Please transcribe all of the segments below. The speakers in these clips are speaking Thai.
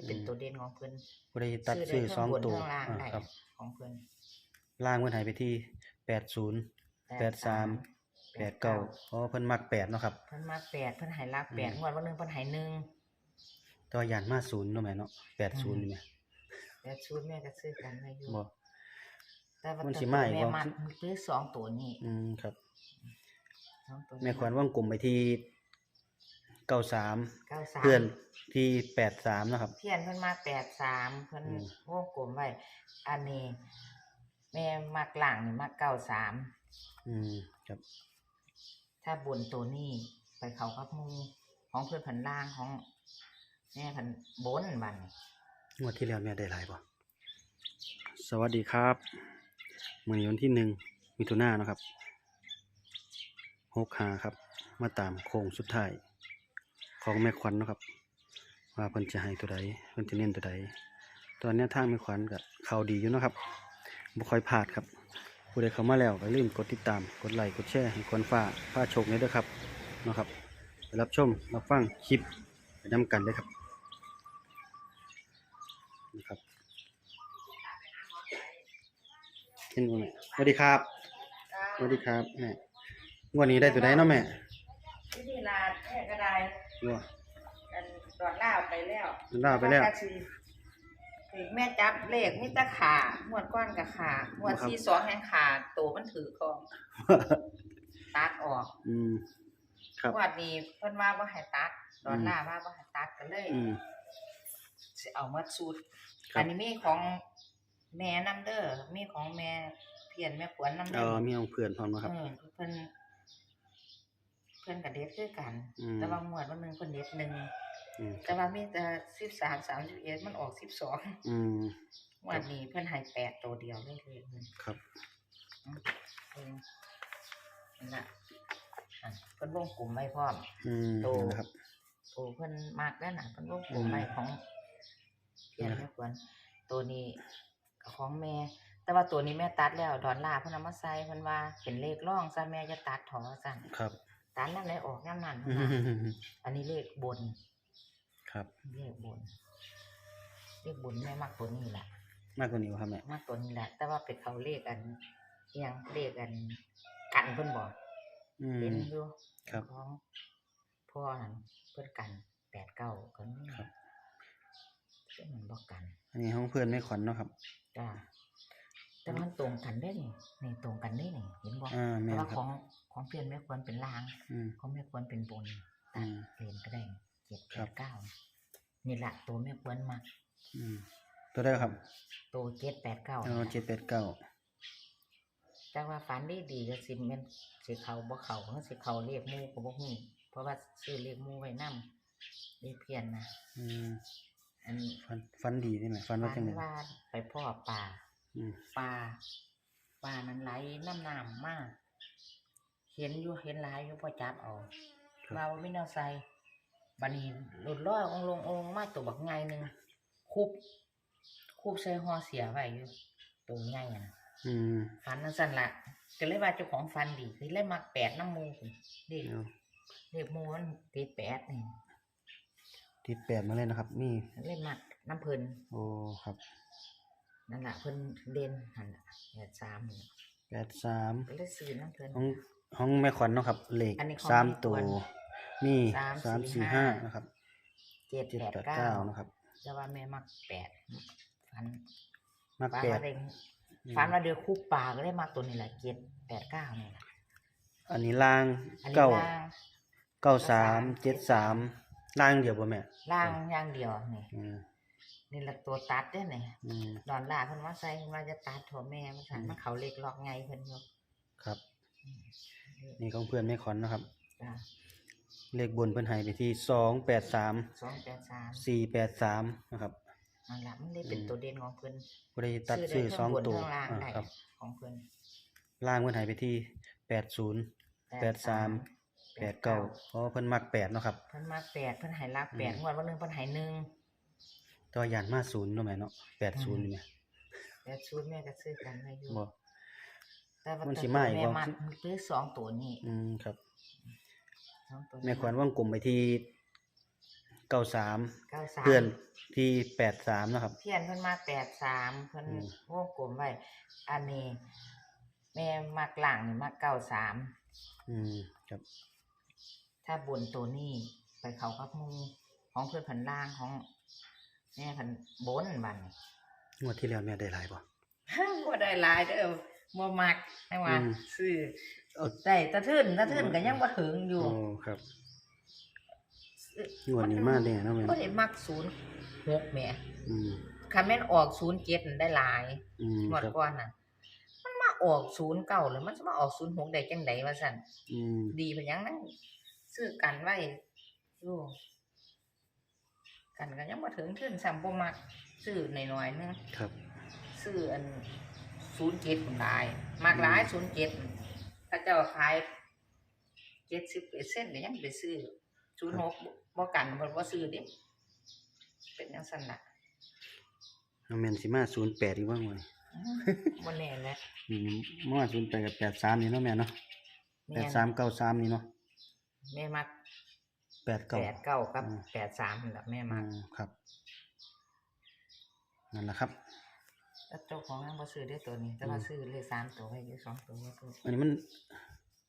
ได้เป็นตัวเด่นของเพิ่นผู้ใดตัดซื้อสองได้ตัวทั้งบนทั้งล่างอ่าได้ครับ ของเพิ่นล่างเพิ่นให้ไปที่80 83 89เพราะว่าเพิ่นมัก8เนาะครับ เพิ่นมาแปดเพิ่นให้ลักแปดอืม งวดวันหนึงเพิ่นให้หนึ่งแต่ว่าย่านมา0เนาะแม่เนาะ80นี่แหมแต่ชุดแม่ก็ซื้อกันไว้อยู่บ่แต่ว่ามันสิตัวมาอีกแม่บ่ มักซื้อสองตัวนี้อืมครับ สองตัวแม่ขวัญวงกลมไปที่ 93เก้าสามเพื่อนที่83นะครับ เพี้ยนเพิ่นมาแปดสามเพิ่นอืม วงกลมไว้อันนี้ แม่มักหลังนี่มักเก้าสามอืมครับถ้าบนตัวนี้ไปเขากับหมูของเพื่อนผันล่างของแม่ผันบนบัดนงวดที่แล้วแม่ได้หลายบ่สวัสดีครับมื้อนี้วันที่หนึ่งมิถุนายนนะครับ6หาครับ มาตามโค้งสุดท้าย ของแม่ขวัญเนะครับ ว่าเพิ่นจะให้ตัวใดเพิ่นจะเน้นตัวใดตอนนี้ทางแม่ขวัญก็เข้าดีอยู่นะครับบ่ค่อยพลาดครับผู้ใดเข้ามาแล้วก็อย่าลืมกดติดตามกดไลค์กดแชร์ให้ควรฟ้าฟ้าโชคนี้ด้วยครับนะครับไปรับชมรับฟังคลิปไปนํกันเลยครับนะครับเห็นบ่แม่สวัสดีครับสวัสดีครับแม่งวดนี้ได้ตัวใดเนาะแม่ ที่นี่ลาแม่ก็ได้ วัวอันดอดล่าไปแล้วลาไปแล้ว ก็สิถึงแม่จับเลขมิตรขาหมวดก้อนกับขาหมวดครับ ที่สองแห่งขาตัวมันถือกองตัดออกอืม ครับ หมวดนี้เพิ่นว่าบ่ให้ตัดดอดล่าว่าบ่ให้ตัดก็เลยอืม สิเอามาสูตรครับ อันนี้มีของแม่นํเด้อมีของแม่เพียนแม่ขวัญนํเอเด้ออมีของเพื่อนพร้อมนะครับ เออเพิ่น เพิ่นกับเด็ดคือกัน อืม แต่ว่าหมวดวันหนึงเพิ่นเด็ดหนึ่งอืมแต่ว่ามีแต่สิบสามสามสิบเอ็ดมันออกสิบสองอืมหมวดนี้เพิ่นให้แปดตัวเดียวเลยเลยเพิ่นครับเพิ่นนั่นล่ะอะเพิ่นวงกลุ่มไว้พร้อม อืมโตนั่นนะครับ โอ้เพิ่นมากแล้วน่ะเพิ่นวงกลุ่มไว้ของเพียนแม่ควรตัวนี้ของแม่ แต่ว่าตัวนี้แม่ตัดแล้วดอนลาเพิ่นเอามาใส่เพิ่นว่าเป็นเลขร่องซะแม่จะตัดถอสั่นครับ ตัดนั่นเลยออกนั่นนั่นอืนะมอันนี้เลขบน ครับ เลขบน เลขบนแม่มักตัวนี้แหละมากกว่านี้บ่ครับแม่มักตัวนี้แหละ แต่ว่าเป็นเขาเลขกันเอียงเลขกันกันเพิ่นบอกอืมเห็นอยู่ครับ ของพ่อนั่นเพิ่นกันแปดเก้าก็มีครับเพิ่นมันบอกกัน อันนี้ห้องเพื่อนไม่ขวัญเนาะครับ จ้าแต่มันตรงกันได้นี่นี่ตรงกันได้นี่เห็นบ่อ่าแม่แต่นว่าครัขบอง ของเพื่อนแม่ควรเป็นลางอืม ของแม่ควรเป็นบนอืม เรียนก็ได้เจ็ดแปครับ ดเก้านี่แหละตัวแม่ควรมาอืมตัวได้ครับตัวเจ็ดแปดเก้าเอาเจ็ดแปดเก้าแต่ว่าฝันดีดีก็สิแม่นสิเขาบ่เขาเพราะสิเขาเรียกหมู่ก็บ่ฮู้เพราะว่าซื้อเรียกหมู่ไว้นำนี่เพียนนะอืมอันฟันฟันดีนี่แหละฟันฝัว่าจังนไดว่าไปพ่อป่า อืมป่าป่านั้นไหลน้ำน้ำมาก เห็นอยู่เห็นหลายอยู่พอจับเอาครับมาว่าไม่แนวใส่บัดนี้หลุดลอยองค์ลงองค์ลงมาตัวบักไงหนึงคุบคุบใส่ห่อเสียไว้อยู่ตัวใหญ่อะนะอืมฟันนั่นสั่นละก็เลยว่าเจ้าของฟันดีคือเลยมักแปดน้ำมูกเด็กเอาเด็กมูมันติดแปดนี่ติดแปดมาเลยนะครับมีเล่นมักน้ำเพิ่นโอ้ ครับ นั่นแหละเพิ่นเด่นหันละแปดสามนี่ แปดสามก็เลยซื้อน้ำเพิ่นห้องห้องแม่ขวัญเนาะครับเลขอันนี้ของสามแม่ขวัญตัวมีสามสามสี่สี่ห้าห้า นะครับเจ็ดเจ็ดแปดแปดเก้าเก้านะครับแต่ว่าแม่มักแปดฟันมากฟันแปด ว่าเด็กฟันว่าเดือคู่ปลาก็ได้มาตัวนี้แหละเจ็ดแปดเก้านี่แหละอันนี้ล่างอันนี้เก้าล่าง เก้าสามเจ็ดสามล่างเดียวบ่แม่ล่างอย่างเดียวนี่อืม นี่แหละตัวตัดเด้อนี่อืม ดอนล่าเพิ่นว่าใส่เพิ่นว่าจะตัดถั่วแม่มันสั่นอืมมันเขาเล็กลอกไงเพิ่นอยู่ครับ นี่ของเพื่อนแม่ขวัญนะครับ จ้ะเลขบนเพิ่นให้ไปที่สองแปดสามสองแปดสามสี่แปดสามนะครับนั่นแหละมันได้เป็นอืมตัวเด่นของเพิ่นผู้ใดตัดได้ซื้อทั้สองบนตัวทั้งล่างอ่าได้ครับ ของเพิ่นล่างเพิ่นให้ไปที่แปดศูนย์แปดสามแปดเก้าเพราะว่าเพิ่นมักแปดเนาะครับ เพิ่นมาแปดเพิ่นให้ลักแปดอืม งวดวันหนึงเพิ่นให้หนึ่ง แตัวาย่านมาศูนย์เนาะแม่เนาะแปดศูนย์นี่แหมแต่ชุดแม่ก็ซื้อกันไว้อยู่บ่ แต่ว่ามันสิตัวมาอีกแม่บ่ มัดซื้อสองตัวนี้อืมครับ สองตัวนี้แม่ขวัญวงกลมไปที่เก้าสามเก้าสามเพื่อนที่แปดสามนะครับ เพี้ยนเพิ่นมาแปดสามเพิ่นอืม วงกลมไว้อันนี้ แม่มักหลังนี่มักเก้าสามอืมครับ ถ้าบนตัวนี้ไปเขากับหมูของเพื่อนผันล่างของ แม่ผันบนบัดนงวดที่แล้วแม่ได้หลายป่ะบ่ได้หลายเด้อบ่มักให้ว่าอืมซื้อเอาได้ตะทึนตะทึนก็ยังบ่ถึงอยู่โอ้ครับงวดนี้มาแน่เนาะแม่บ่ได้มักศูนย์หกแหม่อืมคันแม่นออกศูนย์เจ็ดได้หลายอืมงวดครับก่อนน่ะมันมาออกศูนย์เก้าแล้วมันจะมาออกศูนย์หกได้จังไดว่าซั่นอืมดีเป็นหยังนั่งซื้อกันไว้อยู่ กันก็ยังบ่ถึงถึงซ้ำบ่มักซื้อหน่อยๆนึงครับ ซื้ออันศูนย์เจ็ดคนได้มากหลายศูนย์เจ็ดถ้าเจ้าขายเจ็ดสิบเปอร์เซ็นต์ยังไปซื้อศูนย์หกบ่กันบ่บ่ซื้อเดิเป็นจังซั่นล่ะเอาแม่นสิมาศูนย์แปดอีกว่างวดนี้อื้อบ่แน่แหละอืมมาศูนย์แปดกับแปดสามนี่เนาะแม่เนาะแปแม่ดสามเก้าสามนี่เนาะแม่มักแป ดเก้าแปดเก้ากับอืมแปดสามนั่นล่ะแม่อืมักมครับ นั่นแหละครับ แล้วเจ้าของยังบ่ซื้อได้ตัวนี้แต่ว่าซื้อเลขสามตัวไว้อยู่สองตัวบ่ซื้ออันนี้มัน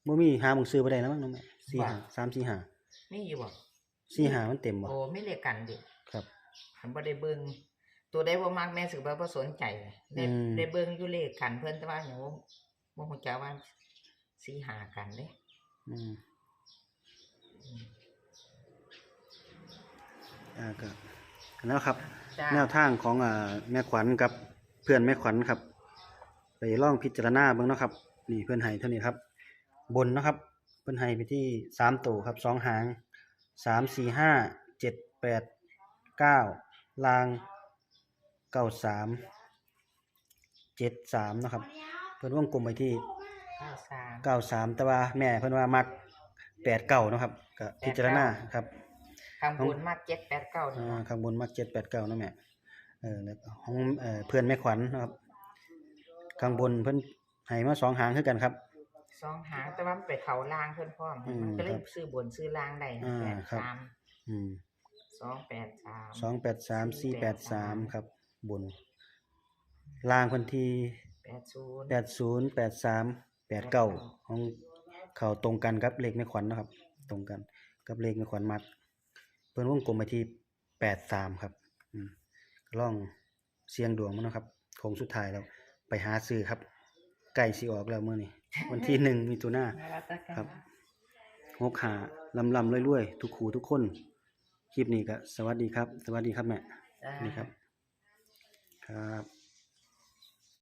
บ่มีหาหมึงซื้อบ่ได้นะมั้งเนาะแม่สี่ว่าหาสามสี่หามีอยู่บ่สี่หามันเต็มบ่โอ้ไม่เลขกันดิครับ ผมบ่ได้เบิ่งตัวใดบ่มักแม่สึกว่าบ่สนใจได้อืม ได้เบิ่งอยู่เลขกันเพิ่นแต่ว่าหนูบ่ฮู้จักว่าสิหากันเด้อืม อืมอ่าก็แล้วครับ จ้าแนวทางของอ่าแม่ขวัญกับเพื่อนแม่ขวัญครับ ไปลองพิจารณาเบิ่งเนาะครับ นี่เพื่อนให้เท่านี้ครับ บนเนาะครับ เพื่อนให้ไปที่สามตัวครับสองหางสามสี่ห้าเจ็ดแปดเก้าลางเก้าสามเจ็ดสามนาะครับ เพื่อนวงกลมไปที่93เก้าสามแต่ว่าแม่เพื่อนว่ามักแปดเก้านาะครับก็พิจารณาครับ ข้างบนมัก789นี่อ่าเนาะข้างบนมักเจ็ดแปดเก้านะแม่เออแล้วก็ของเอ่อเพื่อนแม่ขวัญนะครับข้างบนเพิ่นให้มาสองหางคือกันครับ สองหางแต่ว่ามันไปเข้าล่างเพิ่นพร้อมอืมมันก็เลยครับซื้อบนซื้อล่างได้อ่าครับ83อืม283สองแปดสามสี่แปดสามครับ บนล่างเพิ่นที่80แปดศูนย์แปดสามแปดเก้าของเขาตรงกันครับเลขแม่ขวัญนะครับ ตรงกันกับเลขแม่ขวัญมัด เพิ่นวงกลมไปที่แปดสามครับอืมก็ลองเสียงดวงมันนะครับโค้งสุดท้ายแล้ว ไปหาซื้อครับใกล้สิออกแล้วมื้อนี้วันที่หนึ่งมีตัวหน้าครับหกหาลำลำรวยๆทุกครูทุกคน คลิปนี้ก็สวัสดีครับ สวัสดีครับแม่จ้านี่ครับ ครับ